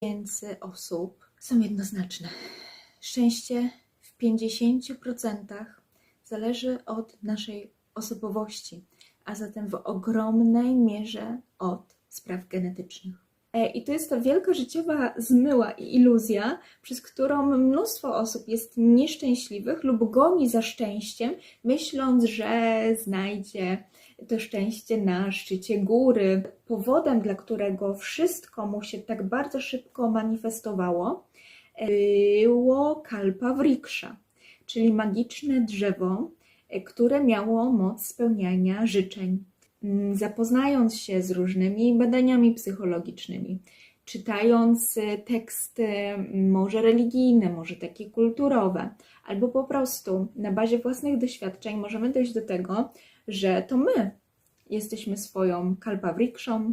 tysięcy osób są jednoznaczne. Szczęście w 50% zależy od naszej osobowości, a zatem w ogromnej mierze od spraw genetycznych. E, I to jest ta wielka życiowa zmyła i iluzja, przez którą mnóstwo osób jest nieszczęśliwych lub goni za szczęściem, myśląc, że znajdzie to szczęście na szczycie góry. Powodem, dla którego wszystko mu się tak bardzo szybko manifestowało, było kalpawriksha, czyli magiczne drzewo, e, które miało moc spełniania życzeń. Mm, Zapoznając się z różnymi badaniami psychologicznymi, czytając e, teksty m, może religijne, może takie kulturowe, albo po prostu na bazie własnych doświadczeń możemy dojść do tego, że to my jesteśmy swoją kalpawrikshą,